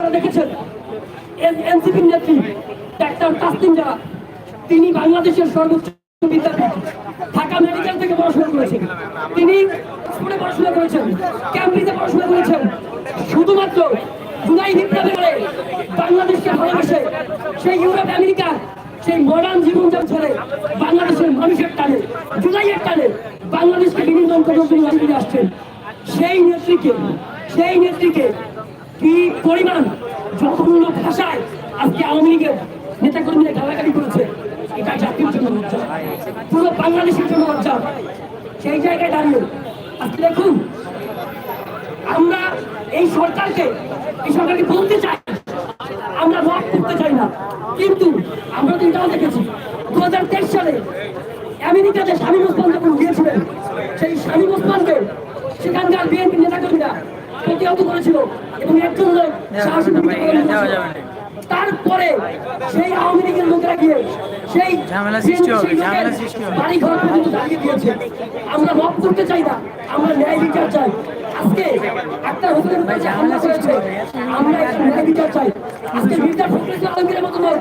দেখেছেন এনসিপির নেত্রী ডাক্তার তাসলিম যারা তিনি বাংলাদেশের সর্বোচ্চ বিদ্যাপীঠ, ঢাকা মেডিকেল থেকে পড়াশোনা করেছেন। তিনি পড়াশোনা করেছেন, ক্যামব্রিজে পড়াশোনা করেছেন। শুধুমাত্র জুলাই বিপ্লবে বাংলাদেশকে ভালোবাসে সেই ইউরোপ, আমেরিকা, সেই মডার্ন জীবনযাপন ছেড়ে বাংলাদেশের মানুষের টানে, জুলাইয়ের টানে বাংলাদেশকে করার জন্য আসছেন। সেই নেত্রীকে সেই নেত্রীকে কি পরিমাণ জঘন্য ভাষায় আজকে আওয়ামী লীগের নেতা কর্মীরা গালাগালি করেছে? এটা জাতির জন্য লজ্জা। পুরো বাংলাদেশের জন্য লজ্জা। সেই জায়গায় দাঁড়িয়ে আজকে দেখুন, আমরা এই সরকারকে এই সরকারকে বলতে চাই, আমরা মত করতে চাই না। কিন্তু আমরা তো এটাও দেখেছি দু হাজার তেইশ সালে আমেরিকাতে স্বামী ওসমান যখন গিয়েছিলেন সেই স্বামী ওসমানকে সেখানকার বিএনপি নেতাকর্মীরা প্রতিহত করেছিল এবং একজন লোক সাহসী ভূমিকা পালন করেছিল। তারপরে সেই আওয়ামী লীগের লোকেরা গিয়ে সেই ঝামেলা সৃষ্টি হবে, ঝামেলা সৃষ্টি হবে। বাড়ি ঘর পর্যন্ত দাঁড়িয়ে দিয়েছে। আমরা মত করতে চাই না আমরা ন্যায় বিচার চাই। আজকে একটা হোটেলের উপরে যে হামলা করেছে আমরা ন্যায় বিচার চাই। আজকে মির্জা ফখরুল আলমগীরের মতো লোক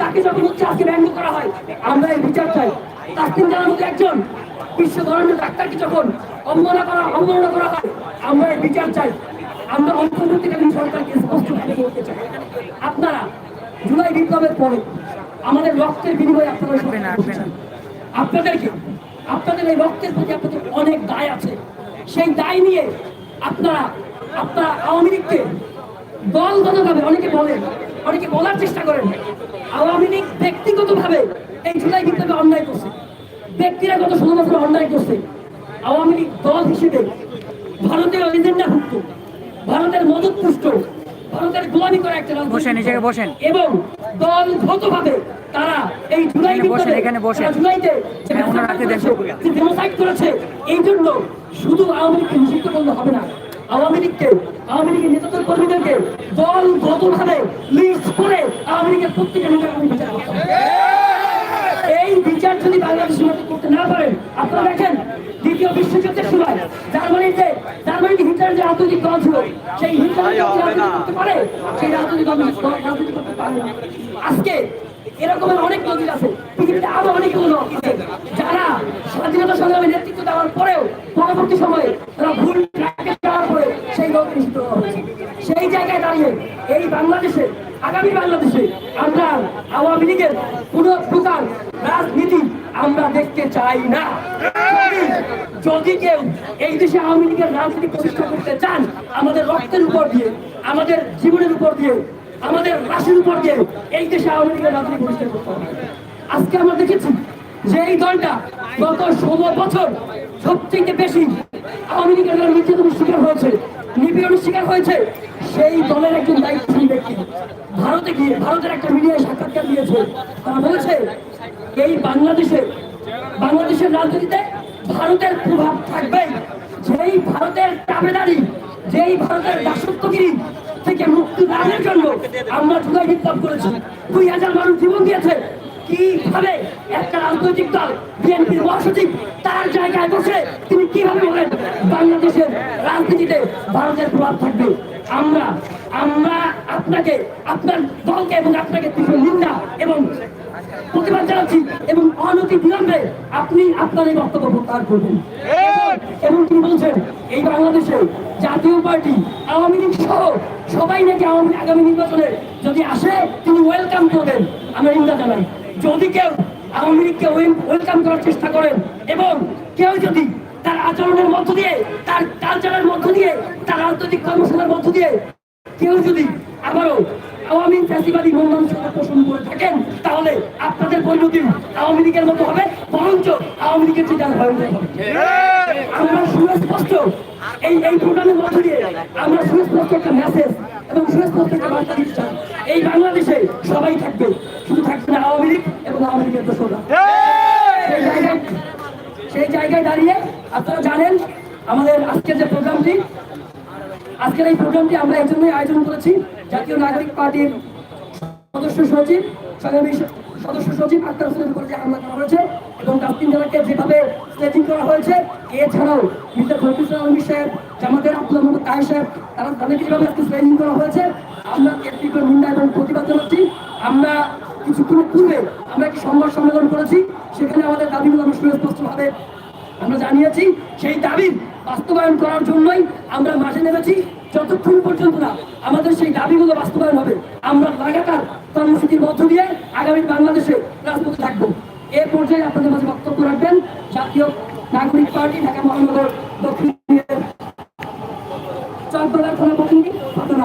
তাকে যখন হচ্ছে আজকে ব্যঙ্গ করা হয় আমরা এই বিচার চাই। তাসলিম জানার মতো একজন বিশ্ব ধরনের ডাক্তারকে যখন অবমাননা করা অবমাননা করা হয় আমরা এই বিচার চাই। আমরা অন্তর্বর্তীকালীন সরকারকে স্পষ্টভাবে বলতে চাই। আপনারা জুলাই বিপ্লবের পরে আমাদের রক্তের বিনিময়ে আপনারা আসবে না, আপনাদেরকে আপনাদের এই রক্তের প্রতি আপনাদের অনেক দায় আছে। সেই দায় নিয়ে আপনারা আপনারা আওয়ামী লীগকে দলগতভাবে অনেকে বলেন অনেকে বলার চেষ্টা করেন আওয়ামী লীগ ব্যক্তিগতভাবে এই জুলাই বিপ্লবে অন্যায় করছে। ব্যক্তিরা গত ষোলো বছর অন্যায় করছে। আওয়ামী লীগ দল হিসেবে ভারতের এজেন্ডা ভুক্ত ভারতের মদত পুষ্ট ভারতের গোলামি করা একটা বসেন, দল। বসেন। এবং দলগতভাবে তারা এই জুলাই বসেন, এখানে বসেন। জুলাইতে যে হ্যাঁ। জেনোসাইড করেছে এই জন্য শুধু আওয়ামী লীগকে নিষিদ্ধ করলে হবে না আওয়ামী লীগকে আওয়ামী লীগের নেতৃত্ব কর্মীদেরকে দলগতভাবে লিস্ট করে আওয়ামী লীগের প্রত্যেকের নেতা বিচার করতে এই বিচার যদি বাংলাদেশের করতে না পারেন আপনারা দেখেন দ্বিতীয় বিশ্বযুদ্ধের সময় জার্মানিতে জার্মানিতে হিটলারের যে রাজনৈতিক দল ছিল সেই হিটলারের রাজনীতি করতে পারে সেই রাজনৈতিক দল রাজনীতি করতে পারে আজকে এরকমের অনেক নজির আছে পৃথিবীতে আরও অনেকগুলো লোক আছে যারা স্বাধীনতা সংগ্রামে নেতৃত্ব দেওয়ার পরেও পরবর্তী সময়ে তারা ভুল ট্র্যাকে যাওয়ার পরে সেই লোক নিষিদ্ধ হয়েছে। সেই জায়গায় দাঁড়িয়ে এই বাংলাদেশে আগামী বাংলাদেশে আমরা আওয়ামী লীগের কোন প্রকার রাজনীতি আমরা দেখতে চাই না। যদি- কেউ এই দেশে আওয়ামী লীগের রাজনীতি প্রতিষ্ঠা করতে চান, আমাদের রক্তের উপর দিয়ে, আমাদের জীবনের উপর দিয়ে, আমাদের রাশির উপর দিয়ে এই দেশে আওয়ামী লীগের রাজনীতি প্রতিষ্ঠা করতে হবে। আজকে আমরা দেখেছি যে এই দলটা গত ষোলো বছর সবচেয়ে বেশি আওয়ামী লীগের নির্যাতনের শিকার হয়েছে, নিপীড়নের শিকার হয়েছে। সেই দলের একজন দায়িত্বশীল ব্যক্তি ভারতে গিয়ে, ভারতের একটা মিডিয়ায় সাক্ষাৎকার দিয়েছে। তারা বলেছে এই বাংলাদেশে, বাংলাদেশের রাজনীতিতে ভারতের প্রভাব থাকবে। যেই ভারতের দাবেদারি যেই ভারতের দাসত্বগিরি থেকে মুক্তি লাভের জন্য আমরা জুলাই বিপ্লব করেছি। দুই হাজার মানুষ জীবন দিয়েছে। কীভাবে একটা রাজনৈতিক দল, বিএনপির মহাসচিব, তার জায়গায় বসে তিনি কীভাবে বলেন, বাংলাদেশের রাজনীতিতে ভারতের প্রভাব থাকবে? আমরা আমরা আপনাকে, আপনার দলকে এবং আপনাকে তীব্র নিন্দা এবং প্রতিবাদ জানাচ্ছি। অনতি বিলম্বে আপনি আপনার এই বক্তব্য প্রত্যাহার করবেন। এবং- তিনি বলছেন, এই বাংলাদেশে জাতীয় পার্টি, আওয়ামী লীগ সহ সবাই নাকি আওয়ামী আগামী নির্বাচনে যদি আসে, তিনি ওয়েলকাম করবেন আমরা নিন্দা জানাই। যদি কেউ আওয়ামী লীগকে ওয়েলকাম করার চেষ্টা করেন এবং কেউ যদি তার আচরণের মধ্য দিয়ে, তার কালচারের মধ্য দিয়ে, তার রাজনৈতিক কর্মশালার মধ্য দিয়ে, কেউ যদি আবারও আওয়ামী চাষিবাদী মন মানসিকতা পোষণ করে থাকেন, তাহলে আপনাদের পরিণতি আওয়ামী লীগের মতো হবে, বরঞ্চ আওয়ামী লীগের চেয়ে আরও ভয়ঙ্কর হবে। আমরা সুস্পষ্ট এই এই প্রোগ্রামের মধ্য দিয়ে আমরা সুস্পষ্ট একটা মেসেজ এবং সুস্পষ্ট একটা বার্তা দিতে চাই। এই বাংলাদেশে সবাই থাকবে, শুধু থাকবে না আওয়ামী লীগ এবং আওয়ামী লীগের দোষরা। সেই জায়গায় দাঁড়িয়ে আপনারা জানেন, আমাদের আজকের যে প্রোগ্রামটি, আজকের এই প্রোগ্রামটি আমরা এই জন্যই আয়োজন করেছি। জাতীয় নাগরিক পার্টির সদস্য সচিব সদস্য সচিব আক্তার হোসেনের উপর যে হামলা করা হয়েছে এবং তাসকিন জেলাকে যেভাবে স্লেজিং করা হয়েছে, এছাড়াও মিস্টার ইসলাম আলমী সাহেব, জামাতের আব্দুল মোহাম্মদ তাহের সাহেব, তারা তাদেরকে যেভাবে আজকে স্লেজিং করা হয়েছে। আমরা এর তীব্র নিন্দা এবং প্রতিবাদ জানাচ্ছি। আমরা কিছুক্ষণ পূর্বে আমরা একটি সংবাদ সম্মেলন করেছি, সেখানে আমাদের দাবিগুলো আমরা সুস্পষ্টভাবে আমরা জানিয়েছি, সেই দাবি বাস্তবায়ন করার জন্যই আমরা মাঠে নেমেছি। যতক্ষণ পর্যন্ত না আমাদের সেই দাবিগুলো বাস্তবায়ন হবে আমরা লাগাতার কর্মসূচির মধ্য দিয়ে আগামী বাংলাদেশে রাজপথে থাকব এ পর্যায়ে আপনাদের মাঝে বক্তব্য রাখবেন জাতীয় নাগরিক পার্টি ঢাকা মহানগর দক্ষিণ চকবাজার থানা প্রতিনিধি ঘটনা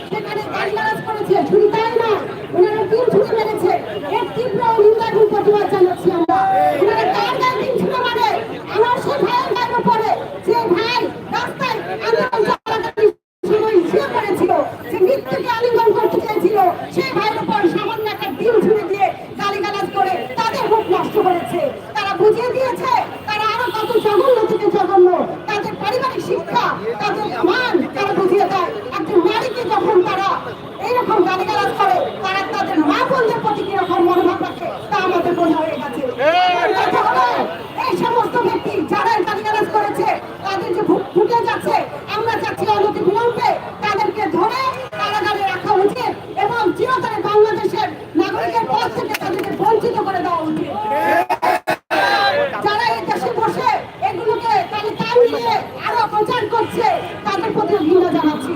সেখানে সেই ভাইয়ের উপর সামান্য একটা ডিম ছুড়ে দিয়ে গালিগালাজ করে তাদের মুখ নষ্ট করেছে। তারা বুঝিয়ে দিয়েছে তারা আরও কত জঘন্য থেকে জঘন্য তাদের পারিবারিক শিক্ষা তাদের মান তারা বুঝিয়ে দেয় একজন নারীকে যখন তারা এইরকম গালিগালাজ করে তারা তাদের মা বোনদের প্রতি কীরকম মনোভাব রাখে তা আমাদের বোঝা হয়ে গেছে কথা হলো, এই সমস্ত ব্যক্তি যারা এই গালিগালাজ করেছে তাদের যে ভু- ফুটে যাচ্ছে আমরা চাচ্ছি অনতি বিলম্বে তাদেরকে ধরে কারাগারে রাখা উচিত এবং চিরতরে বাংলাদেশের নাগরিকের পদ থেকে তাদেরকে বঞ্চিত করে দেওয়া উচিত যারা এই দেশে বসে এগুলোকে তাহলে কান দিয়ে আরও প্রচার করছে তাদের প্রতি ঘৃণা জানাচ্ছি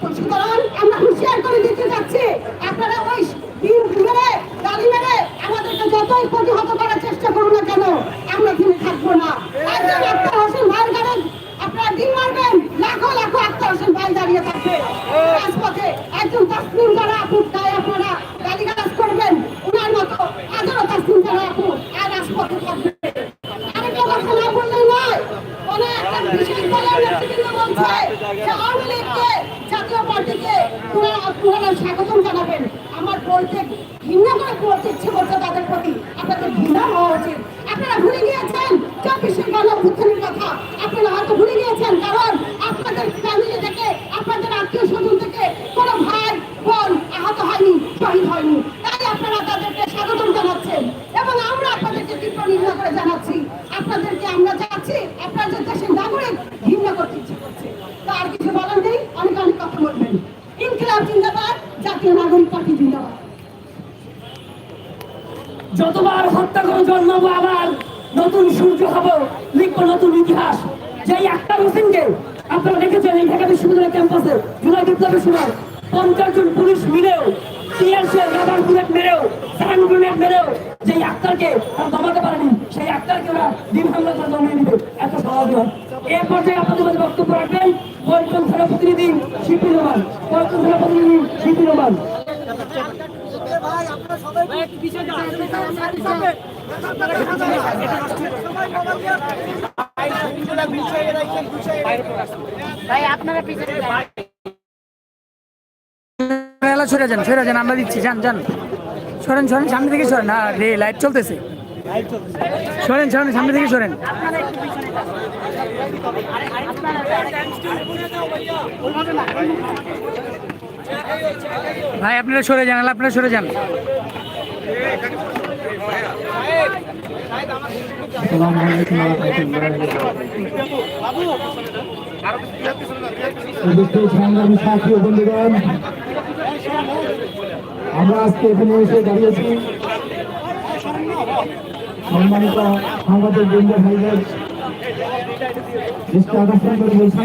তো সুতরাং আমরা হুঁশিয়ার করে দিতে যাচ্ছি আপনারা ওই দিন মেরে গালি মেরে আমাদেরকে যতই প্রতিহত করার চেষ্টা করুন না কেন আমরা দিনে থাকব না একজন আক্তার হোসেন ভাইয়ের গানে আপনারা দিন মারবেন লাখো লাখো আক্তার হোসেন ভাই দাঁড়িয়ে থাকবে রাজপথে একজন তাসলিম যারা আপুর গায়ে আপনারা গালিগালাজ করবেন ওনার মতো হাজারো তাসলিম যারা আপু আর রাজপথে থাকবে আরেকটা কথা না বললেই নয় অনেক একটা বিশেষ দলের নেতৃবৃন্দ বলছে যে আওয়ামী লীগকে জাতীয় পার্টিকে ওনারা স্বাগতম জানাবেন। আমার বলতে ঘৃণা করে বলতে ইচ্ছে করছে তাদের প্রতি। আপনাদের ঘৃণা হওয়া উচিত। আপনারা ভুলে গিয়েছেন? চব্বিশের গণ অভ্যুত্থানের কথা। আপনারা হয়তো ভুলে গিয়েছেন, কারণ আপনাদের ফ্যামিলি থেকে আপনাদের আত্মীয় স্বজন থেকে কোনো ভাই বোন আহত হয়নি শহীদ হয়নি তাই আপনারা তাদেরকে স্বাগতম জানাচ্ছেন এবং আমরা আপনাদেরকে তীব্র নিন্দা করে জানাচ্ছি আপনাদেরকে আমরা চাচ্ছি আপনারা যে দেশের নাগরিক ঘৃণা করতে ইচ্ছে করছে তো আর কিছু বলার নেই অনেক অনেক কথা বলবেন ইনকিলাব জিন্দাবাদ জাতীয় নাগরিক পার্টি জিন্দাবাদ যতবার হত্যা করে জন্মাবো আবার নতুন সূর্য হব, লিখব নতুন ইতিহাস। যেই আক্তার হোসেনকে আপনারা দেখেছেন এই ঢাকা বিশ্ববিদ্যালয় ক্যাম্পাসে জুলাই বিপ্লবের সময় পঞ্চাশ জন পুলিশ মিলেও মেরেও আক্তারকে সেই আক্তারকে দিবে। এত বক্তব্য রাখবেন প্রতিনিধি শিল্পী রোমান প্রতিনিধি শিল্পী রোমান ভাই আপনারা পিছনে সরে যান। সরে যান আমরা দিচ্ছি যান যান। সরেন সরেন সামনে থেকে সরেন। হ্যাঁ রে লাইট চলতেছে। সরেন সরেন সামনে থেকে সরেন। ভাই, আপনারা সরে যান আপনারা সরে যান। আমরা আজকে এখানে এসে দাঁড়িয়েছি। সম্মানিত সাংবাদিক বৃন্দ, ভাইদের আকর্ষণ করে বলছি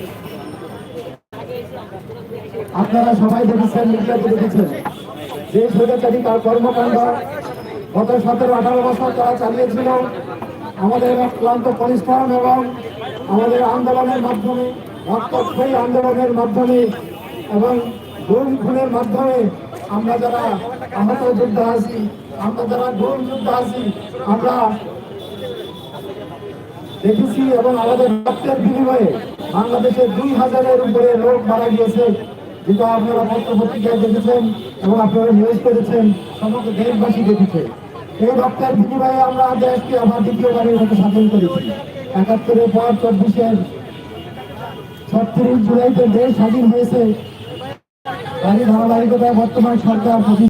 আপনারা সবাই দেখেছেন, মিডিয়াতে দেখেছেন। যে স্বৈরাচারী তার কর্মকাণ্ড, গত সতেরো, আঠারো বছর তারা চালিয়েছিল। আমাদের ক্লান্ত পরিশ্রম এবং আমাদের আন্দোলনের মাধ্যমে, রক্তক্ষয়ী আন্দোলনের মাধ্যমে এবং গুম খুনের মাধ্যমে আমরা যারা আহত যোদ্ধা আছি, আমরা যারা গুম যোদ্ধা আছি, আমরা দেখেছি এবং আমাদের রক্তের বিনিময়ে বাংলাদেশের দুই হাজারের উপরে লোক মারা গিয়েছে। যেটা আপনারা পত্র পত্রিকায় দেখেছেন এবং আপনারা নিউজ করেছেন সমগ্র দেশবাসী দেখেছে। এই রক্তের বিনিময়ে আমরা দেশকে আবার দ্বিতীয়বারের মতো স্বাধীন করেছি। একাত্তরের পর চব্বিশের ছত্রিশ জুলাইতে দেশ স্বাধীন হয়েছে। তারই ধারাবাহিকতায় বর্তমান সরকার